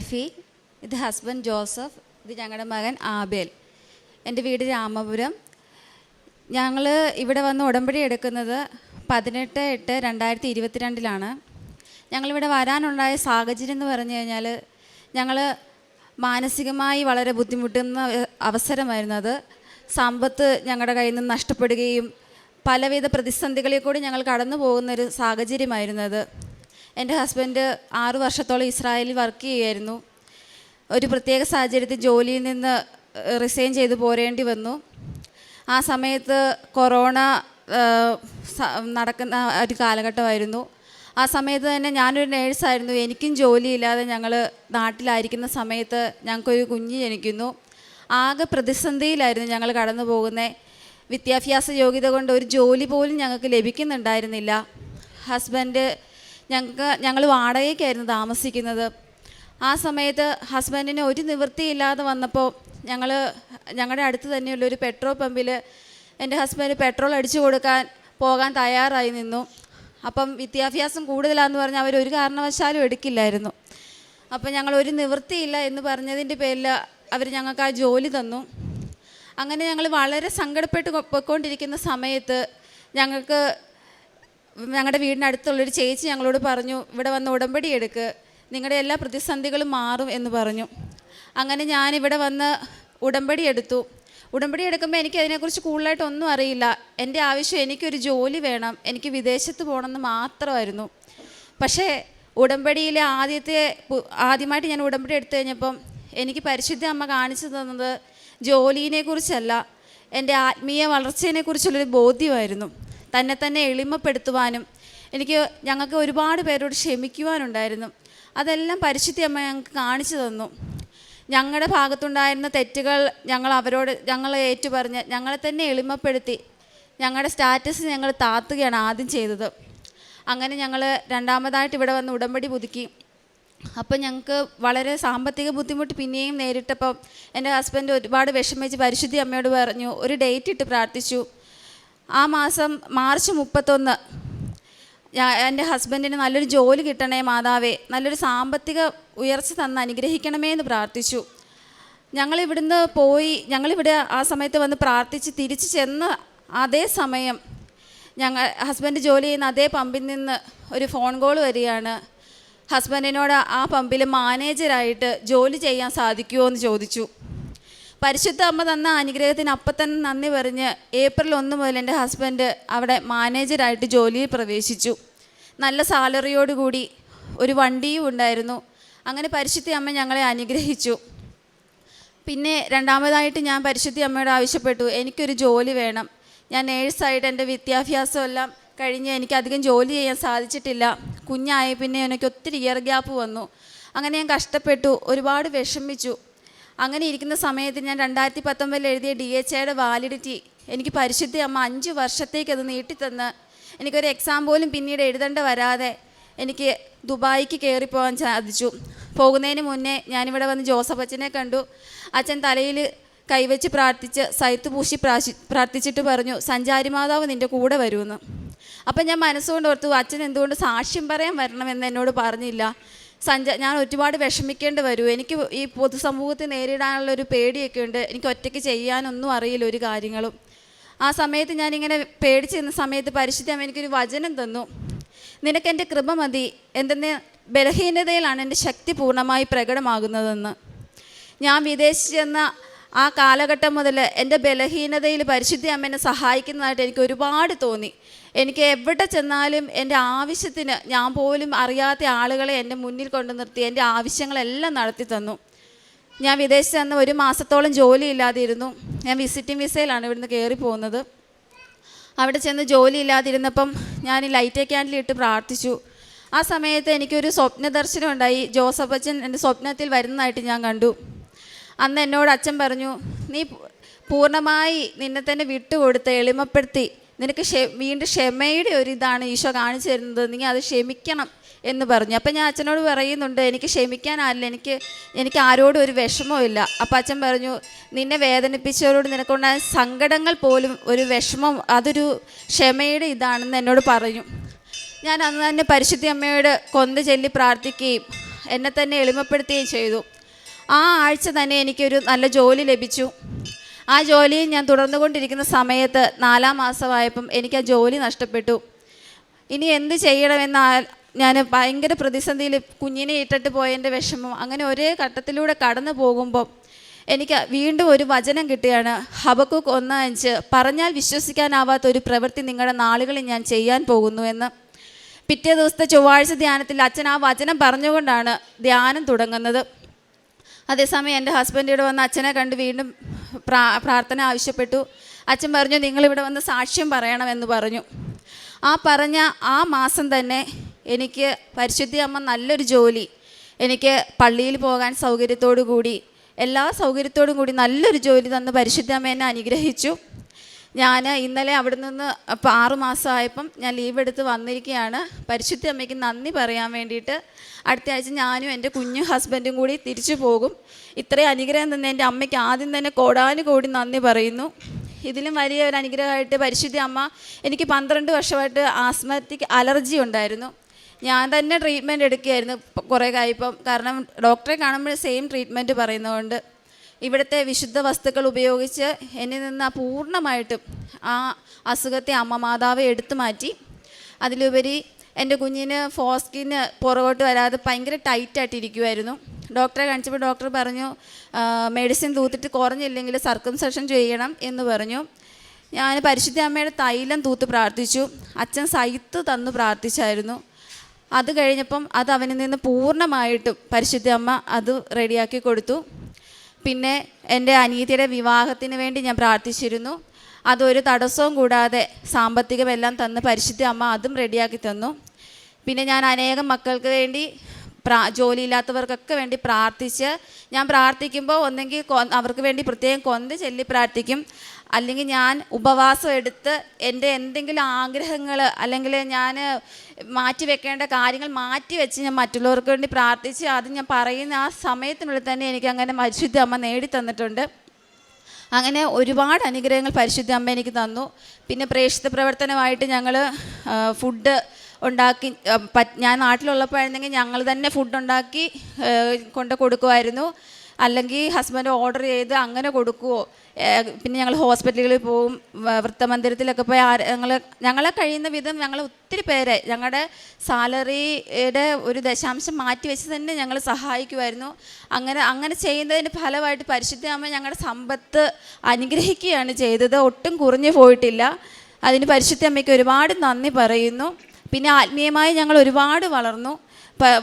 എൽഫി ഇത് husband Joseph ഇത് ഞങ്ങളുടെ മകൻ ആബേൽ. എന്റെ വീട് രാമപുരം. ഞങ്ങൾ ഇവിടെ വന്ന് ഉടമ്പടി എടുക്കുന്നത് പതിനെട്ട് എട്ട് രണ്ടായിരത്തി ഇരുപത്തിരണ്ടിലാണ്. ഞങ്ങളിവിടെ വരാനുണ്ടായ സാഹചര്യം എന്ന് പറഞ്ഞു കഴിഞ്ഞാൽ ഞങ്ങൾ മാനസികമായി വളരെ ബുദ്ധിമുട്ടുന്ന അവസരമായിരുന്നു അത്. സമ്പത്ത് ഞങ്ങളുടെ കയ്യിൽ നിന്ന് നഷ്ടപ്പെടുകയും പലവിധ പ്രതിസന്ധികളിൽ കൂടി ഞങ്ങൾ കടന്നു പോകുന്നൊരു സാഹചര്യമായിരുന്നു അത്. എന്റെ ഹസ്ബൻഡ് ആറു വർഷത്തോളം ഇസ്രായേലിൽ വർക്ക് ചെയ്യുമായിരുന്നു ഒരു പ്രത്യേക സാഹചര്യത്തിൽ ജോലിയിൽ നിന്ന് റിസൈൻ ചെയ്ത് പോരേണ്ടി വന്നു. ആ സമയത്ത് കൊറോണ നടക്കുന്ന ഒരു കാലഘട്ടമായിരുന്നു. ആ സമയത്ത് തന്നെ ഞാനൊരു നേഴ്സായിരുന്നു എനിക്കും ജോലിയില്ലാതെ ഞങ്ങൾ നാട്ടിലായിരിക്കുന്ന സമയത്ത് ഞങ്ങൾക്കൊരു കുഞ്ഞ് ജനിക്കുന്നു. ആകെ പ്രതിസന്ധിയിലായിരുന്നു ഞങ്ങൾ കടന്നു പോകുന്നത് വിദ്യാഭ്യാസ യോഗ്യത കൊണ്ട് ഒരു ജോലി പോലും ഞങ്ങൾക്ക് ലഭിക്കുന്നുണ്ടായിരുന്നില്ല. ഹസ്ബൻഡ് ഞങ്ങൾക്ക് ഞങ്ങൾ വാടകയ്ക്കായിരുന്നു താമസിക്കുന്നത്. ആ സമയത്ത് ഹസ്ബൻഡിന് ഒരു നിവൃത്തിയില്ലാതെ വന്നപ്പോൾ ഞങ്ങൾ ഞങ്ങളുടെ അടുത്ത് തന്നെയുള്ള ഒരു പെട്രോൾ പമ്പിൽ എന്റെ ഹസ്ബൻഡ് പെട്രോൾ അടിച്ചു കൊടുക്കാൻ പോകാൻ തയ്യാറായി നിന്നു. അപ്പം വിദ്യാഭ്യാസം കൂടുതലാന്ന് പറഞ്ഞാൽ അവർ ഒരു കാരണവശാലും എടുക്കില്ലായിരുന്നു. അപ്പം ഞങ്ങൾ ഒരു നിവൃത്തിയില്ല എന്ന് പറഞ്ഞതിന്റെ പേരിൽ അവർ ഞങ്ങൾക്ക് ആ ജോലി തന്നു. അങ്ങനെ ഞങ്ങൾ വളരെ സങ്കടപ്പെട്ട് പൊയ്ക്കൊണ്ടിരിക്കുന്ന സമയത്ത് ഞങ്ങൾക്ക് ഞങ്ങളുടെ വീടിനടുത്തുള്ളൊരു ചേച്ചി ഞങ്ങളോട് പറഞ്ഞു ഇവിടെ വന്ന് ഉടമ്പടി എടുക്ക്. നിങ്ങളുടെ എല്ലാ പ്രതിസന്ധികളും മാറും എന്ന് പറഞ്ഞു. അങ്ങനെ ഞാൻ ഇവിടെ വന്ന് ഉടമ്പടി എടുത്തു. ഉടമ്പടി എടുക്കുമ്പോൾ എനിക്ക് അതിനെക്കുറിച്ച് കൂടുതലായിട്ടൊന്നും അറിയില്ല. എന്റെ ആവശ്യം എനിക്കൊരു ജോലി വേണം. എനിക്ക് വിദേശത്ത് പോകണമെന്ന് മാത്രമായിരുന്നു. പക്ഷേ ഉടമ്പടിയിലെ ആദ്യത്തെ ആദ്യമായിട്ട് ഞാൻ ഉടമ്പടി എടുത്തു കഴിഞ്ഞപ്പം എനിക്ക് പരിശുദ്ധ അമ്മ കാണിച്ചു തന്നത് ജോലിനെ കുറിച്ചല്ല എന്റെ ആത്മീയ വളർച്ചയെക്കുറിച്ചുള്ളൊരു ബോധ്യമായിരുന്നു. തന്നെ തന്നെ എളിമപ്പെടുത്തുവാനും എനിക്ക് ഞങ്ങൾക്ക് ഒരുപാട് പേരോട് ക്ഷമിക്കുവാനുണ്ടായിരുന്നു. അതെല്ലാം പരിശുദ്ധി അമ്മ ഞങ്ങൾക്ക് കാണിച്ചു തന്നു. ഞങ്ങളുടെ ഭാഗത്തുണ്ടായിരുന്ന തെറ്റുകൾ ഞങ്ങൾ അവരോട് ഞങ്ങൾ ഏറ്റുപറഞ്ഞ് ഞങ്ങളെ തന്നെ എളിമപ്പെടുത്തി ഞങ്ങളുടെ സ്റ്റാറ്റസ് ഞങ്ങൾ താത്തുകയാണ് ആദ്യം ചെയ്തത്. അങ്ങനെ ഞങ്ങൾ രണ്ടാമതായിട്ട് ഇവിടെ വന്ന് ഉടമ്പടി പുതുക്കി. അപ്പം ഞങ്ങൾക്ക് വളരെ സാമ്പത്തിക ബുദ്ധിമുട്ട് പിന്നെയും നേരിട്ടപ്പം എന്റെ ഹസ്ബൻഡ് ഒരുപാട് വിഷമിച്ച് പരിശുദ്ധി അമ്മയോട് പറഞ്ഞു ഒരു ഡേറ്റ് ഇട്ട് പ്രാർത്ഥിച്ചു. ആ മാസം മാർച്ച് മുപ്പത്തൊന്ന് ഞാൻ എന്റെ ഹസ്ബൻഡിന് നല്ലൊരു ജോലി കിട്ടണേ മാതാവേ നല്ലൊരു സാമ്പത്തിക ഉയർച്ച തന്ന് അനുഗ്രഹിക്കണമേ എന്ന് പ്രാർത്ഥിച്ചു. ഞങ്ങളിവിടുന്ന് പോയി ഞങ്ങളിവിടെ ആ സമയത്ത് വന്ന് പ്രാർത്ഥിച്ച് തിരിച്ചു ചെന്ന് അതേ സമയം ഞങ്ങൾ ഹസ്ബൻഡ് ജോലി ചെയ്യുന്ന അതേ പമ്പിൽ നിന്ന് ഒരു ഫോൺ കോൾ വരികയാണ്. ഹസ്ബൻഡിനോട് ആ പമ്പിൽ മാനേജരായിട്ട് ജോലി ചെയ്യാൻ സാധിക്കുമോ എന്ന് ചോദിച്ചു. പരിശുദ്ധ അമ്മ തന്ന അനുഗ്രഹത്തിന് അപ്പം തന്നെ നന്ദി പറഞ്ഞ് ഏപ്രിൽ ഒന്ന് മുതൽ എന്റെ ഹസ്ബൻഡ് അവിടെ മാനേജരായിട്ട് ജോലിയിൽ പ്രവേശിച്ചു. നല്ല സാലറിയോടുകൂടി ഒരു വണ്ടിയും ഉണ്ടായിരുന്നു. അങ്ങനെ പരിശുദ്ധി അമ്മ ഞങ്ങളെ അനുഗ്രഹിച്ചു. പിന്നെ രണ്ടാമതായിട്ട് ഞാൻ പരിശുദ്ധി അമ്മയോട് ആവശ്യപ്പെട്ടു എനിക്കൊരു ജോലി വേണം. ഞാൻ നേഴ്സായിട്ട് എന്റെ വിദ്യാഭ്യാസം എല്ലാം കഴിഞ്ഞ് എനിക്ക് അധികം ജോലി ചെയ്യാൻ സാധിച്ചിട്ടില്ല. കുഞ്ഞായി പിന്നെ എനിക്ക് ഒത്തിരി ഇയർ ഗ്യാപ്പ് വന്നു. അങ്ങനെ ഞാൻ കഷ്ടപ്പെട്ടു ഒരുപാട് വിഷമിച്ചു. അങ്ങനെ ഇരിക്കുന്ന സമയത്ത് ഞാൻ രണ്ടായിരത്തി പത്തൊമ്പതിൽ എഴുതിയ ഡി എച്ച് ഐയുടെ വാലിഡിറ്റി എനിക്ക് പരിശുദ്ധി അമ്മ അഞ്ച് വർഷത്തേക്ക് അത് നീട്ടിത്തന്ന്. എനിക്കൊരു എക്സാം പോലും പിന്നീട് എഴുതേണ്ട വരാതെ എനിക്ക് ദുബായിക്ക് കയറിപ്പോകാൻ സാധിച്ചു. പോകുന്നതിന് മുന്നേ ഞാനിവിടെ വന്ന് ജോസഫ് അച്ഛനെ കണ്ടു. അച്ഛൻ തലയിൽ കൈവച്ച് പ്രാർത്ഥിച്ച് സൈത്ത് പൂശി പ്രാശി പ്രാർത്ഥിച്ചിട്ട് പറഞ്ഞു സഞ്ചാരി മാതാവ് നിന്റെ കൂടെ വരുമെന്ന്. അപ്പം ഞാൻ മനസ്സുകൊണ്ട് ഓർത്തു അച്ഛൻ എന്തുകൊണ്ട് സാക്ഷ്യം പറയാൻ വരണമെന്ന് എന്നോട് പറഞ്ഞില്ല. സഞ്ച ഞാൻ ഒരുപാട് വിഷമിക്കേണ്ടി വരും. എനിക്ക് ഈ പൊതുസമൂഹത്തെ നേരിടാനുള്ള ഒരു പേടിയൊക്കെ ഉണ്ട്. എനിക്ക് ഒറ്റയ്ക്ക് ചെയ്യാനൊന്നും അറിയില്ല ഒരു കാര്യങ്ങളും. ആ സമയത്ത് ഞാനിങ്ങനെ പേടിച്ച് നിന്ന സമയത്ത് പരിശുദ്ധം എനിക്കൊരു വചനം തന്നു. നിനക്ക് എന്റെ കൃപ മതി. എന്തെന്ന് ബലഹീനതയിലാണ് എന്റെ ശക്തി പൂർണമായി പ്രകടമാകുന്നതെന്ന്. ഞാൻ വിദേശിച്ച് ചെന്ന ആ കാലഘട്ടം മുതൽ എന്റെ ബലഹീനതയിൽ പരിശുദ്ധി അമ്മ എന്നെ സഹായിക്കുന്നതായിട്ട് എനിക്ക് ഒരുപാട് തോന്നി. എനിക്ക് എവിടെ ചെന്നാലും എന്റെ ആവശ്യത്തിന് ഞാൻ പോലും അറിയാത്ത ആളുകളെ എന്റെ മുന്നിൽ കൊണ്ടു നിർത്തി എന്റെ ആവശ്യങ്ങളെല്ലാം നടത്തി തന്നു. ഞാൻ വിദേശത്ത് ചെന്ന് ഒരു മാസത്തോളം ജോലിയില്ലാതിരുന്നു. ഞാൻ വിസിറ്റിംഗ് വിസയിലാണ് ഇവിടുന്ന് കയറി പോകുന്നത്. അവിടെ ചെന്ന് ജോലി ഇല്ലാതിരുന്നപ്പം ഞാൻ ലൈറ്റ് ക്യാൻഡിൽ ഇട്ട് പ്രാർത്ഥിച്ചു. ആ സമയത്ത് എനിക്കൊരു സ്വപ്ന ദർശനം ഉണ്ടായി. ജോസഫ് അച്ഛൻ എന്റെ സ്വപ്നത്തിൽ വരുന്നതായിട്ട് ഞാൻ കണ്ടു. അന്ന് എന്നോട് അച്ഛൻ പറഞ്ഞു നീ പൂർണമായി നിന്നെ തന്നെ വിട്ടുകൊടുത്ത് എളിമപ്പെടുത്തി. നിനക്ക് വീണ്ടും ക്ഷമയുടെ ഒരു ഇതാണ് ഈശോ കാണിച്ചു തരുന്നത്. നീ അത് ക്ഷമിക്കണം എന്ന് പറഞ്ഞു. അപ്പം ഞാൻ അച്ഛനോട് പറയുന്നുണ്ട് എനിക്ക് ക്ഷമിക്കാനല്ല എനിക്ക് എനിക്ക് ആരോടും ഒരു വിഷമവും ഇല്ല. അപ്പം അച്ഛൻ പറഞ്ഞു നിന്നെ വേദനിപ്പിച്ചവരോട് നിനക്കുണ്ടായ സങ്കടങ്ങൾ പോലും ഒരു വിഷമം അതൊരു ക്ഷമയുടെ ഇതാണെന്ന് എന്നോട് പറഞ്ഞു. ഞാൻ അന്ന് തന്നെ പരിശുദ്ധി അമ്മയോട് കൊന്ത ചൊല്ലി പ്രാർത്ഥിക്കുകയും എന്നെ തന്നെ എളിമപ്പെടുത്തുകയും ചെയ്തു. ആ ആഴ്ച തന്നെ എനിക്കൊരു നല്ല ജോലി ലഭിച്ചു. ആ ജോലിയിൽ ഞാൻ തുടർന്നുകൊണ്ടിരിക്കുന്ന സമയത്ത് നാലാം മാസമായപ്പം എനിക്ക് ആ ജോലി നഷ്ടപ്പെട്ടു. ഇനി എന്ത് ചെയ്യണമെന്ന് ഞാൻ ഭയങ്കര പ്രതിസന്ധിയിൽ കുഞ്ഞിനെ ഇട്ടിട്ട് പോയതിന്റെ വിഷമം അങ്ങനെ ഒരേ ഘട്ടത്തിലൂടെ കടന്നു പോകുമ്പോൾ എനിക്ക് വീണ്ടും ഒരു വചനം കിട്ടുകയാണ്. ഹബക്കുക്ക് ഒന്ന് അഞ്ച് പറഞ്ഞാൽ വിശ്വസിക്കാനാവാത്ത ഒരു പ്രവൃത്തി നിങ്ങളുടെ നാളുകളിൽ ഞാൻ ചെയ്യാൻ പോകുന്നു എന്ന്. പിറ്റേ ദിവസത്തെ ചൊവ്വാഴ്ച ധ്യാനത്തിൽ അച്ഛൻ ആ വചനം പറഞ്ഞുകൊണ്ടാണ് ധ്യാനം തുടങ്ങുന്നത്. അതേസമയം എന്റെ ഹസ്ബൻഡിവിടെ വന്ന് അച്ഛനെ കണ്ട് വീണ്ടും പ്രാ പ്രാർത്ഥന ആവശ്യപ്പെട്ടു. അച്ഛൻ പറഞ്ഞു നിങ്ങളിവിടെ വന്ന് സാക്ഷ്യം പറയണമെന്ന് പറഞ്ഞു. ആ പറഞ്ഞ ആ മാസം തന്നെ എനിക്ക് പരിശുദ്ധി അമ്മ നല്ലൊരു ജോലി. എനിക്ക് പള്ളിയിൽ പോകാൻ സൗകര്യത്തോടു കൂടി എല്ലാ സൗകര്യത്തോടും കൂടി നല്ലൊരു ജോലി തന്ന് പരിശുദ്ധ അമ്മ എന്നെ അനുഗ്രഹിച്ചു. ഞാൻ ഇന്നലെ അവിടെ നിന്ന് അപ്പോൾ ആറു മാസമായപ്പം ഞാൻ ലീവ് എടുത്ത് വന്നിരിക്കുകയാണ് പരിശുദ്ധ അമ്മയ്ക്ക് നന്ദി പറയാൻ വേണ്ടിയിട്ട് അടുത്ത ആഴ്ച ഞാനും എന്റെ കുഞ്ഞു ഹസ്ബൻഡും കൂടി തിരിച്ചു പോകും. ഇത്രയും അനുഗ്രഹം തന്നെ എന്റെ അമ്മയ്ക്ക് ആദ്യം തന്നെ കോടാനുകോടി നന്ദി പറയുന്നു. ഇതിലും വലിയ ഒരു അനുഗ്രഹമായിട്ട് പരിശുദ്ധ അമ്മ എനിക്ക് പന്ത്രണ്ട് വർഷമായിട്ട് ആസ്മാറ്റിക് അലർജി ഉണ്ടായിരുന്നു. ഞാൻ തന്നെ ട്രീറ്റ്മെന്റ് എടുക്കുകയായിരുന്നു. കുറേ കഴിപ്പം കാരണം ഡോക്ടറെ കാണുമ്പോൾ സെയിം ട്രീറ്റ്മെന്റ് പറയുന്നതുകൊണ്ട്. ഇവിടുത്തെ വിശുദ്ധ വസ്തുക്കൾ ഉപയോഗിച്ച് എന്നിൽ നിന്ന് പൂർണമായിട്ടും ആ അസുഖത്തെ അമ്മ മാതാവ് എടുത്തു മാറ്റി. അതിലുപരി എന്റെ കുഞ്ഞിന് ഫോസ്കിന് പുറകോട്ട് വരാതെ ഭയങ്കര ടൈറ്റായിട്ടിരിക്കുമായിരുന്നു ഡോക്ടറെ കാണിച്ചപ്പോൾ ഡോക്ടർ പറഞ്ഞു മെഡിസിൻ തൂത്തിട്ട് കുറഞ്ഞില്ലെങ്കിൽ സർക്കംസെഷൻ ചെയ്യണം എന്ന് പറഞ്ഞു. ഞാൻ പരിശുദ്ധ അമ്മയുടെ തൈലം തൂത്ത് പ്രാർത്ഥിച്ചു. അച്ഛൻ സൈത്ത് തന്ന് പ്രാർത്ഥിച്ചായിരുന്നു. അത് കഴിഞ്ഞപ്പം അത് അവനിൽ നിന്ന് പൂർണമായിട്ടും പരിശുദ്ധ അമ്മ അത് റെഡിയാക്കി കൊടുത്തു. പിന്നെ എന്റെ അനിയത്തിയുടെ വിവാഹത്തിന് വേണ്ടി ഞാൻ പ്രാർത്ഥിച്ചിരുന്നു. അതൊരു തടസ്സവും കൂടാതെ സാമ്പത്തികമെല്ലാം തന്ന് പരിശുദ്ധ അമ്മ അതും റെഡിയാക്കി തന്നു. പിന്നെ ഞാൻ അനേകം മക്കൾക്ക് വേണ്ടി പ്രാ ജോലിയില്ലാത്തവർക്കൊക്കെ വേണ്ടി പ്രാർത്ഥിച്ച് ഞാൻ പ്രാർത്ഥിക്കുമ്പോൾ ഒന്നെങ്കിൽ അവർക്ക് വേണ്ടി പ്രത്യേകം കൊന്ത് ചൊല്ലി പ്രാർത്ഥിക്കും. അല്ലെങ്കിൽ ഞാൻ ഉപവാസം എടുത്ത് എന്റെ എന്തെങ്കിലും ആഗ്രഹങ്ങൾ അല്ലെങ്കിൽ ഞാൻ മാറ്റി വെക്കേണ്ട കാര്യങ്ങൾ മാറ്റി വെച്ച് ഞാൻ മറ്റുള്ളവർക്ക് വേണ്ടി പ്രാർത്ഥിച്ച് അത് ഞാൻ പറയുന്ന ആ സമയത്തിനുള്ളിൽ തന്നെ എനിക്ക് അങ്ങനെ പരിശുദ്ധ അമ്മ നേടി തന്നിട്ടുണ്ട്. അങ്ങനെ ഒരുപാട് അനുഗ്രഹങ്ങൾ പരിശുദ്ധ അമ്മ എനിക്ക് തന്നു. പിന്നെ പ്രേക്ഷിത പ്രവർത്തനമായിട്ട് ഞങ്ങൾ ഫുഡ് ഉണ്ടാക്കി ഞാൻ നാട്ടിലുള്ളപ്പോഴായിരുന്നെങ്കിൽ ഞങ്ങൾ തന്നെ ഫുഡ് ഉണ്ടാക്കി കൊണ്ട് കൊടുക്കുമായിരുന്നു. അല്ലെങ്കിൽ ഹസ്ബൻഡ് ഓർഡർ ചെയ്ത് അങ്ങനെ കൊടുക്കുമോ പിന്നെ ഞങ്ങൾ ഹോസ്പിറ്റലുകളിൽ പോവും വൃത്തമന്ദിരത്തിലൊക്കെ പോയി ആര് ഞങ്ങൾ ഞങ്ങളെ കഴിയുന്ന വിധം ഞങ്ങൾ ഒത്തിരി പേരെ ഞങ്ങളുടെ സാലറിയുടെ ഒരു ദശാംശം മാറ്റി വെച്ച് തന്നെ ഞങ്ങൾ സഹായിക്കുമായിരുന്നു അങ്ങനെ അങ്ങനെ ചെയ്യുന്നതിന്റെ ഫലമായിട്ട് പരിശുദ്ധിയാകുമ്പോൾ ഞങ്ങളുടെ സമ്പത്ത് അനുഗ്രഹിക്കുകയാണ് ചെയ്തത്. ഒട്ടും കുറഞ്ഞു പോയിട്ടില്ല. അതിന് പരിശുദ്ധ അമ്മയ്ക്ക് ഒരുപാട് നന്ദി പറയുന്നു. പിന്നെ ആത്മീയമായി ഞങ്ങൾ ഒരുപാട് വളർന്നു.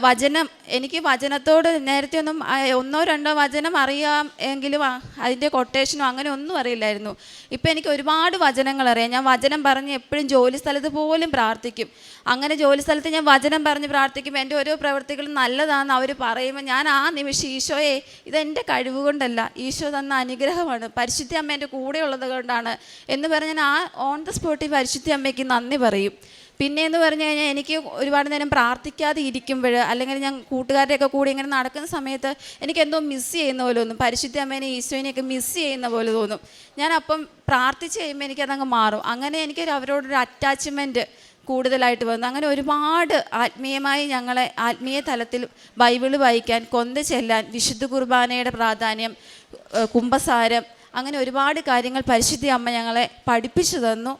വചനം എനിക്ക് വചനത്തോട് നേരത്തെ ഒന്നും ഒന്നോ രണ്ടോ വചനം അറിയാം എങ്കിലും അതിന്റെ കൊട്ടേഷനോ അങ്ങനെ ഒന്നും അറിയില്ലായിരുന്നു. ഇപ്പം എനിക്ക് ഒരുപാട് വചനങ്ങൾ അറിയാം. ഞാൻ വചനം പറഞ്ഞ് എപ്പോഴും ജോലി സ്ഥലത്ത് പോലും പ്രാർത്ഥിക്കും. അങ്ങനെ ജോലി സ്ഥലത്ത് ഞാൻ വചനം പറഞ്ഞ് പ്രാർത്ഥിക്കും. എന്റെ ഓരോ പ്രവൃത്തികളും നല്ലതാണെന്ന് അവർ പറയുമ്പോൾ ഞാൻ ആ നിമിഷം ഈശോയെ ഇതെന്റെ കഴിവ് കൊണ്ടല്ല. ഈശോ തന്ന അനുഗ്രഹമാണ്. പരിശുദ്ധി അമ്മ എന്റെ കൂടെ ഉള്ളത് കൊണ്ടാണ്. എന്ന് പറഞ്ഞ് ഞാൻ ആ ഓൺ ദ സ്പോട്ടിൽ പരിശുദ്ധി അമ്മയ്ക്ക് നന്ദി പറയും. പിന്നെ എന്ന് പറഞ്ഞു കഴിഞ്ഞാൽ എനിക്ക് ഒരുപാട് നേരം പ്രാർത്ഥിക്കാതെ ഇരിക്കുമ്പോൾ അല്ലെങ്കിൽ ഞാൻ കൂട്ടുകാരുടെയൊക്കെ കൂടി ഇങ്ങനെ നടക്കുന്ന സമയത്ത് എനിക്ക് എന്തോ മിസ് ചെയ്യുന്ന പോലെ തോന്നും. പരിശുദ്ധ അമ്മേനെ ഈശോനെയൊക്കെ മിസ് ചെയ്യുന്ന പോലെ തോന്നും. ഞാൻ അപ്പം പ്രാർത്ഥിച്ച് കഴിയുമ്പോൾ എനിക്കതങ്ങ് മാറും. അങ്ങനെ എനിക്കൊരു അവരോടൊരു അറ്റാച്ച്മെന്റ് കൂടുതലായിട്ട് വന്നു. അങ്ങനെ ഒരുപാട് ആത്മീയമായി ഞങ്ങളെ ആത്മീയ തലത്തിൽ ബൈബിൾ വായിക്കാൻ കൊന്ത ചെല്ലാൻ വിശുദ്ധ കുർബാനയുടെ പ്രാധാന്യം കുംഭസാരം അങ്ങനെ ഒരുപാട് കാര്യങ്ങൾ പരിശുദ്ധി അമ്മ ഞങ്ങളെ പഠിപ്പിച്ചു തന്നു.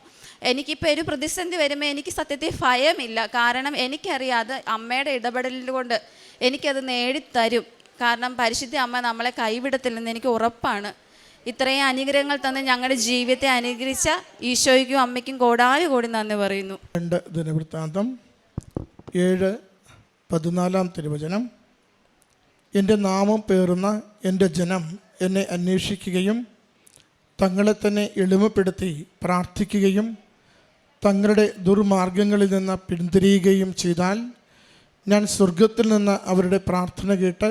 എനിക്കിപ്പോൾ ഒരു പ്രതിസന്ധി വരുമ്പോൾ എനിക്ക് സത്യത്തിൽ ഭയമില്ല. കാരണം എനിക്കറിയാതെ അമ്മയുടെ ഇടപെടലിൽ കൊണ്ട് എനിക്കത് നേടിത്തരും. കാരണം പരിശുദ്ധ അമ്മ നമ്മളെ കൈവിടത്തില്ലെന്ന് എനിക്ക് ഉറപ്പാണ്. ഇത്രയും അനുഗ്രഹങ്ങൾ തന്ന് ഞങ്ങളുടെ ജീവിതത്തെ അനുഗ്രഹിച്ച ഈശോയ്ക്കും അമ്മയ്ക്കും കോടാനു കോടി നന്ദി പറയുന്നു. രണ്ട് ദിനവൃത്താന്തം ഏഴ് പതിനാലാം തിരുവചനം. എന്റെ നാമം പേറുന്ന എന്റെ ജനം എന്നെ അന്വേഷിക്കുകയും തങ്ങളെ തന്നെ എളിമപ്പെടുത്തി പ്രാർത്ഥിക്കുകയും തങ്ങളുടെ ദുർമാർഗങ്ങളിൽ നിന്ന് പിന്തിരിയുകയും ചെയ്താൽ ഞാൻ സ്വർഗത്തിൽ നിന്ന് അവരുടെ പ്രാർത്ഥന കേട്ട്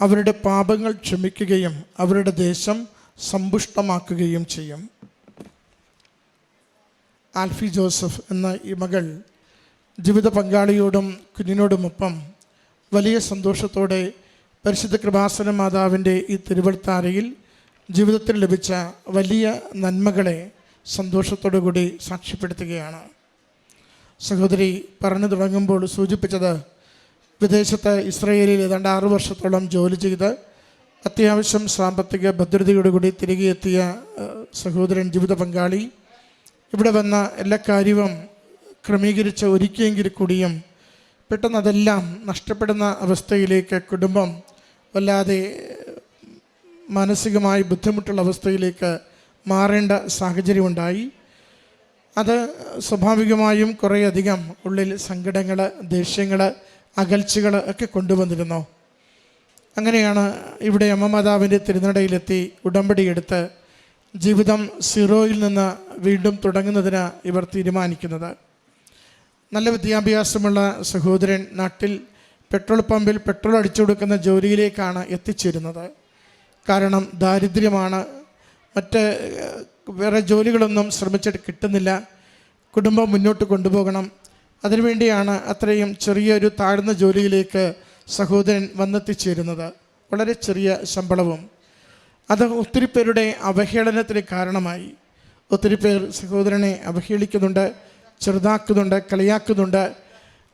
അവരുടെ പാപങ്ങൾ ക്ഷമിക്കുകയും അവരുടെ ദേശം സമ്പുഷ്ടമാക്കുകയും ചെയ്യും. ആൽഫി ജോസഫ് എന്ന ഈ മകൾ ജീവിത പങ്കാളിയോടും കുഞ്ഞിനോടുമൊപ്പം വലിയ സന്തോഷത്തോടെ പരിശുദ്ധ കൃപാസന മാതാവിന്റെ ഈ തിരുവഴുത്താരയിൽ ജീവിതത്തിൽ ലഭിച്ച വലിയ നന്മകളെ സന്തോഷത്തോടു കൂടി സാക്ഷ്യപ്പെടുത്തുകയാണ്. സഹോദരി പറഞ്ഞു തുടങ്ങുമ്പോൾ സൂചിപ്പിച്ചത് വിദേശത്ത് ഇസ്രയേലിൽ ഏതാണ്ട് ആറു വർഷത്തോളം ജോലി ചെയ്ത് അത്യാവശ്യം സാമ്പത്തിക ഭദ്രതയോടുകൂടി തിരികെ എത്തിയ സഹോദരൻ ജീവിത പങ്കാളി. ഇവിടെ വന്ന എല്ലാ കാര്യവും ക്രമീകരിച്ച് ഒരുക്കിയെങ്കിൽ കൂടിയും പെട്ടെന്ന് അതെല്ലാം നഷ്ടപ്പെടുന്ന അവസ്ഥയിലേക്ക് കുടുംബം വല്ലാതെ മാനസികമായി ബുദ്ധിമുട്ടുള്ള അവസ്ഥയിലേക്ക് മാറേണ്ട സാഹചര്യമുണ്ടായി. അത് സ്വാഭാവികമായും കുറേയധികം ഉള്ളിൽ സങ്കടങ്ങൾ ദേഷ്യങ്ങൾ അകൽച്ചകൾ ഒക്കെ കൊണ്ടുവന്നിരുന്നു. അങ്ങനെയാണ് ഇവിടെ അമ്മമാതാവിന്റെ തിരുനടയിലെത്തി ഉടമ്പടിയെടുത്ത് ജീവിതം സീറോയിൽ നിന്ന് വീണ്ടും തുടങ്ങുന്നതിന് ഇവർ തീരുമാനിക്കുന്നത്. നല്ല വിദ്യാഭ്യാസമുള്ള സഹോദരൻ നാട്ടിൽ പെട്രോൾ പമ്പിൽ പെട്രോൾ അടിച്ചു കൊടുക്കുന്ന ജോലിയിലേക്കാണ് എത്തിച്ചേരുന്നത്. കാരണം ദാരിദ്ര്യമാണ് മറ്റ് വേറെ ജോലികളൊന്നും ശ്രമിച്ചിട്ട് കിട്ടുന്നില്ല. കുടുംബം മുന്നോട്ട് കൊണ്ടുപോകണം. അതിനുവേണ്ടിയാണ് അത്രയും ചെറിയൊരു താഴ്ന്ന ജോലിയിലേക്ക് സഹോദരൻ വന്നെത്തിച്ചേരുന്നത്. വളരെ ചെറിയ ശമ്പളവും. അത് ഒത്തിരി പേരുടെ അവഹേളനത്തിന് കാരണമായി. ഒത്തിരി പേർ സഹോദരനെ അവഹേളിക്കുന്നുണ്ട് ചെറുതാക്കുന്നുണ്ട് കളിയാക്കുന്നുണ്ട്.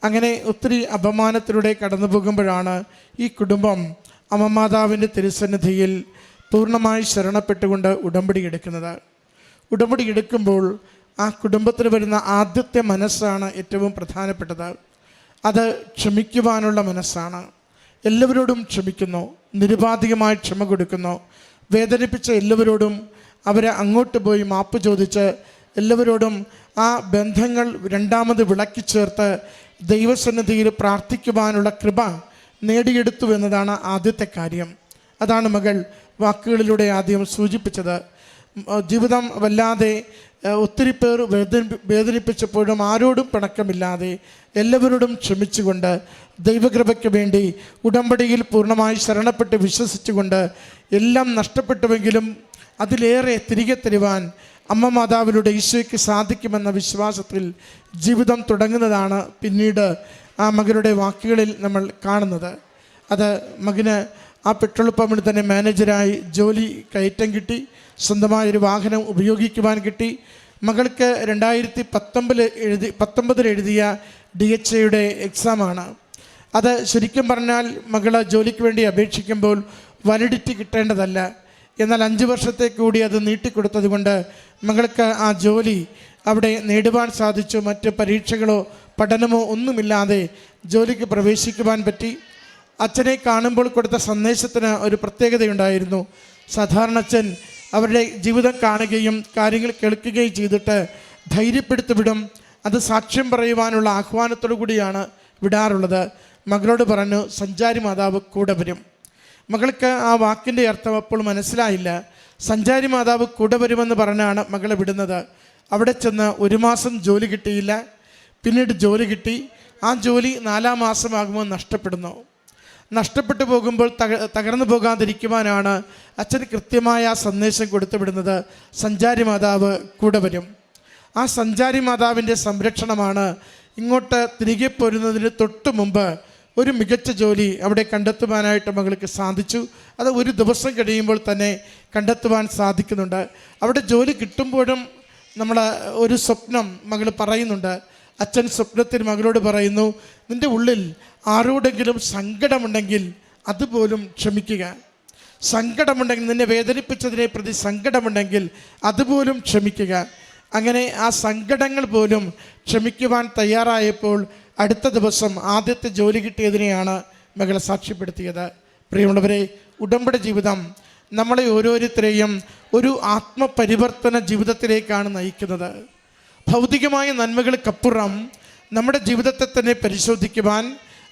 അങ്ങനെ ഒത്തിരി അപമാനത്തിലൂടെ കടന്നു പോകുമ്പോഴാണ് ഈ കുടുംബം അമ്മമാതാവിന്റെ തിരുസന്നിധിയിൽ പൂർണമായി ശരണപ്പെട്ടുകൊണ്ട് ഉടമ്പടി എടുക്കുന്നത്. ഉടമ്പടി എടുക്കുമ്പോൾ ആ കുടുംബത്തിന് വരുന്ന ആദ്യത്തെ മനസ്സാണ് ഏറ്റവും പ്രധാനപ്പെട്ടത്. അത് ക്ഷമിക്കുവാനുള്ള മനസ്സാണ്. എല്ലാവരോടും ക്ഷമിക്കുന്നു നിരുപാധികമായി ക്ഷമ കൊടുക്കുന്നു. വേദനിപ്പിച്ച എല്ലാവരോടും അവരെ അങ്ങോട്ട് പോയി മാപ്പ് ചോദിച്ച് എല്ലാവരോടും ആ ബന്ധങ്ങൾ രണ്ടാമത് വിളക്കി ചേർത്ത് ദൈവസന്നിധിയിൽ പ്രാർത്ഥിക്കുവാനുള്ള കൃപ നേടിയെടുത്തു എന്നതാണ് ആദ്യത്തെ കാര്യം. അതാണ് മകൾ വാക്കുകളിലൂടെ ആദ്യം സൂചിപ്പിച്ചത്. ജീവിതം വല്ലാതെ ഒത്തിരി പേർ വേദനി വേദനിപ്പിച്ചപ്പോഴും ആരോടും പിണക്കമില്ലാതെ എല്ലാവരോടും ക്ഷമിച്ചുകൊണ്ട് ദൈവകൃപയ്ക്ക് വേണ്ടി ഉടമ്പടിയിൽ പൂർണമായി ശരണപ്പെട്ട് വിശ്വസിച്ചുകൊണ്ട് എല്ലാം നഷ്ടപ്പെട്ടുവെങ്കിലും അതിലേറെ തിരികെ തരുവാൻ അമ്മ മാതാവിലൂടെ ഈശോയ്ക്ക് സാധിക്കുമെന്ന വിശ്വാസത്തിൽ ജീവിതം തുടങ്ങുന്നതാണ് പിന്നീട് ആ മകരുടെ വാക്കുകളിൽ നമ്മൾ കാണുന്നത്. അത് മകന് ആ പെട്രോൾ പമ്പിൽ തന്നെ മാനേജരായി ജോലി കയറ്റം കിട്ടി സ്വന്തമായൊരു വാഹനം ഉപയോഗിക്കുവാൻ കിട്ടി. മകൾക്ക് രണ്ടായിരത്തി പത്തൊമ്പതിൽ എഴുതി പത്തൊമ്പതിൽ എഴുതിയ ഡി എച്ച് എയുടെ എക്സാമാണ്. അത് ശരിക്കും പറഞ്ഞാൽ മകൾ ജോലിക്ക് വേണ്ടി അപേക്ഷിക്കുമ്പോൾ വാലിഡിറ്റി കിട്ടേണ്ടതല്ല. എന്നാൽ അഞ്ച് വർഷത്തെ കൂടി അത് നീട്ടിക്കൊടുത്തതുകൊണ്ട് മകൾക്ക് ആ ജോലി അവിടെ നേടുവാൻ സാധിച്ചു. മറ്റ് പരീക്ഷകളോ പഠനമോ ഒന്നുമില്ലാതെ ജോലിക്ക് പ്രവേശിക്കുവാൻ പറ്റി. അച്ഛനെ കാണുമ്പോൾ കൊടുത്ത സന്ദേശത്തിന് ഒരു പ്രത്യേകതയുണ്ടായിരുന്നു. സാധാരണ അച്ഛൻ അവരുടെ ജീവിതം കാണുകയും കാര്യങ്ങൾ കേൾക്കുകയും ചെയ്തിട്ട് ധൈര്യപ്പെടുത്തി വിടും അത് സാക്ഷ്യം പറയുവാനുള്ള ആഹ്വാനത്തോടു കൂടിയാണ് വിടാറുള്ളത്. മകളോട് പറഞ്ഞു സഞ്ചാരി മാതാവ് കൂടെ വരും. മകൾക്ക് ആ വാക്കിന്റെ അർത്ഥം അപ്പോൾ മനസ്സിലായില്ല. സഞ്ചാരി മാതാവ് കൂടെ വരുമെന്ന് പറഞ്ഞാണ് മകളെ വിടുന്നത്. അവിടെ ചെന്ന് ഒരു മാസം ജോലി കിട്ടിയില്ല. പിന്നീട് ജോലി കിട്ടി. ആ ജോലി നാലാം മാസമാകുമ്പോൾ നഷ്ടപ്പെടുന്നു. നഷ്ടപ്പെട്ടു പോകുമ്പോൾ തക തകർന്നു പോകാതിരിക്കുവാനാണ് അച്ഛൻ കൃത്യമായ സന്ദേശം കൊടുത്തുവിടുന്നത്. സഞ്ചാരി മാതാവ് കൂടെ വരും. ആ സഞ്ചാരി മാതാവിന്റെ സംരക്ഷണമാണ് ഇങ്ങോട്ട് തിരികെ പോരുന്നതിന് തൊട്ട് മുമ്പ് ഒരു മികച്ച ജോലി അവിടെ കണ്ടെത്തുവാനായിട്ട് മകൾക്ക് സാധിച്ചു. അത് ഒരു ദിവസം കഴിയുമ്പോൾ തന്നെ കണ്ടെത്തുവാൻ സാധിക്കുന്നുണ്ട്. അവിടെ ജോലി കിട്ടുമ്പോഴും നമ്മൾ ഒരു സ്വപ്നം മകൾ പറയുന്നുണ്ട്. അച്ഛൻ സ്വപ്നത്തിൽ മകളോട് പറയുന്നു നിന്റെ ഉള്ളിൽ ആരോടെങ്കിലും സങ്കടമുണ്ടെങ്കിൽ അതുപോലും ക്ഷമിക്കുക. സങ്കടമുണ്ടെങ്കിൽ നിന്നെ വേദനിപ്പിച്ചതിനെ പ്രതി സങ്കടമുണ്ടെങ്കിൽ അതുപോലും ക്ഷമിക്കുക. അങ്ങനെ ആ സങ്കടങ്ങൾ പോലും ക്ഷമിക്കുവാൻ തയ്യാറായപ്പോൾ അടുത്ത ദിവസം ആദ്യത്തെ ജോലി കിട്ടിയതിനെയാണ് മകൾ സാക്ഷ്യപ്പെടുത്തിയത്. പ്രിയമുള്ളവരെ ഉടമ്പടി ജീവിതം നമ്മളെ ഓരോരുത്തരെയും ഒരു ആത്മപരിവർത്തന ജീവിതത്തിലേക്കാണ് നയിക്കുന്നത്. ഭൗതികമായ നന്മകൾക്കപ്പുറം നമ്മുടെ ജീവിതത്തെ തന്നെ പരിശോധിക്കുവാൻ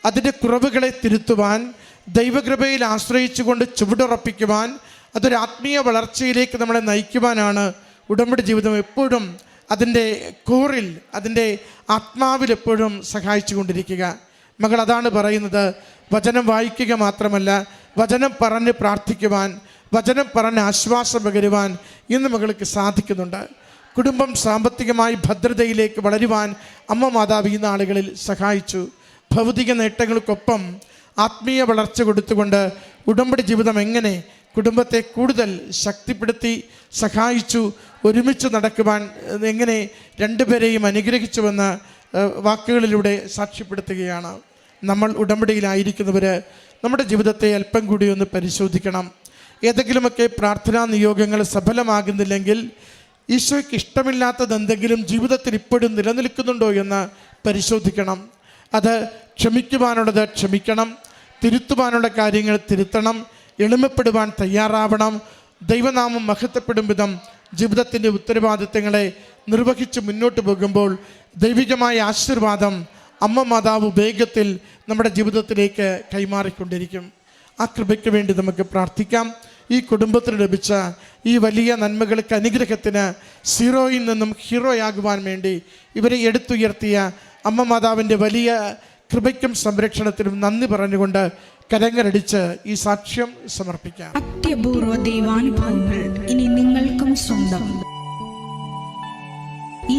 അതിന്റെ കുറവുകളെ തിരുത്തുവാൻ ദൈവകൃപയിൽ ആശ്രയിച്ചുകൊണ്ട് ചുവടുറപ്പിക്കുവാൻ അതൊരു ആത്മീയ വളർച്ചയിലേക്ക് നമ്മളെ നയിക്കുവാനാണ് ഉടമ്പടി ജീവിതം എപ്പോഴും അതിന്റെ കോറിൽ അതിന്റെ ആത്മാവിൽ എപ്പോഴും സഹായിച്ചു കൊണ്ടിരിക്കുക മകൾ അതാണ് പറയുന്നത് വചനം വായിക്കുക മാത്രമല്ല വചനം പറഞ്ഞ് പ്രാർത്ഥിക്കുവാൻ വചനം പറഞ്ഞ് ആശ്വാസം പകരുവാൻ ഇന്ന് മകൾക്ക് സാധിക്കുന്നുണ്ട്. കുടുംബം സാമ്പത്തികമായി ഭദ്രതയിലേക്ക് വളരുവാൻ അമ്മ മാതാവ് ഈ നാളുകളിൽ സഹായിച്ചു. ഭൗതിക നേട്ടങ്ങൾക്കൊപ്പം ആത്മീയ വളർച്ച കൊടുത്തുകൊണ്ട് ഉടമ്പടി ജീവിതം എങ്ങനെ കുടുംബത്തെ കൂടുതൽ ശക്തിപ്പെടുത്തി സഹായിച്ചു ഒരുമിച്ച് നടക്കുവാൻ എങ്ങനെ രണ്ടുപേരെയും അനുഗ്രഹിച്ചുവെന്ന് വാക്കുകളിലൂടെ സാക്ഷ്യപ്പെടുത്തുകയാണ്. നമ്മൾ ഉടമ്പടിയിലായിരിക്കുന്നവർ നമ്മുടെ ജീവിതത്തെ അല്പം കൂടി ഒന്ന് പരിശോധിക്കണം. ഏതെങ്കിലുമൊക്കെ പ്രാർത്ഥനാ നിയോഗങ്ങൾ സഫലമാകുന്നില്ലെങ്കിൽ ഈശോയ്ക്ക് ഇഷ്ടമില്ലാത്തത് എന്തെങ്കിലും ജീവിതത്തിൽ ഇപ്പോഴും നിലനിൽക്കുന്നുണ്ടോ എന്ന് പരിശോധിക്കണം. അത് ക്ഷമിക്കുവാനുള്ളത് ക്ഷമിക്കണം. തിരുത്തുവാനുള്ള കാര്യങ്ങൾ തിരുത്തണം. എളിമപ്പെടുവാൻ തയ്യാറാവണം. ദൈവനാമം മഹത്വപ്പെടും വിധം ജീവിതത്തിന്റെ ഉത്തരവാദിത്തങ്ങളെ നിർവഹിച്ച് മുന്നോട്ട് പോകുമ്പോൾ ദൈവികമായ ആശീർവാദം അമ്മ മാതാവ് വേഗത്തിൽ നമ്മുടെ ജീവിതത്തിലേക്ക് കൈമാറിക്കൊണ്ടിരിക്കും. ആ കൃപയ്ക്ക് വേണ്ടി നമുക്ക് പ്രാർത്ഥിക്കാം. ഈ കുടുംബത്തിന് ലഭിച്ച ഈ വലിയ നന്മകൾക്ക് അനുഗ്രഹത്തിന് സീറോയിൽ നിന്നും ഹീറോയാകുവാൻ വേണ്ടി ഇവരെ എടുത്തുയർത്തിയ അമ്മ മാതാവിന്റെ വലിയ കൃപയ്ക്കും സംരക്ഷണത്തിനും നന്ദി പറഞ്ഞുകൊണ്ട് കരങ്ങരടിച്ച് ഈ സാക്ഷ്യം സമർപ്പിക്കാം. അത്യപൂർവ ദൈവാനുഭവങ്ങൾ ഇനി നിങ്ങൾക്കും സ്വന്തം. ഈ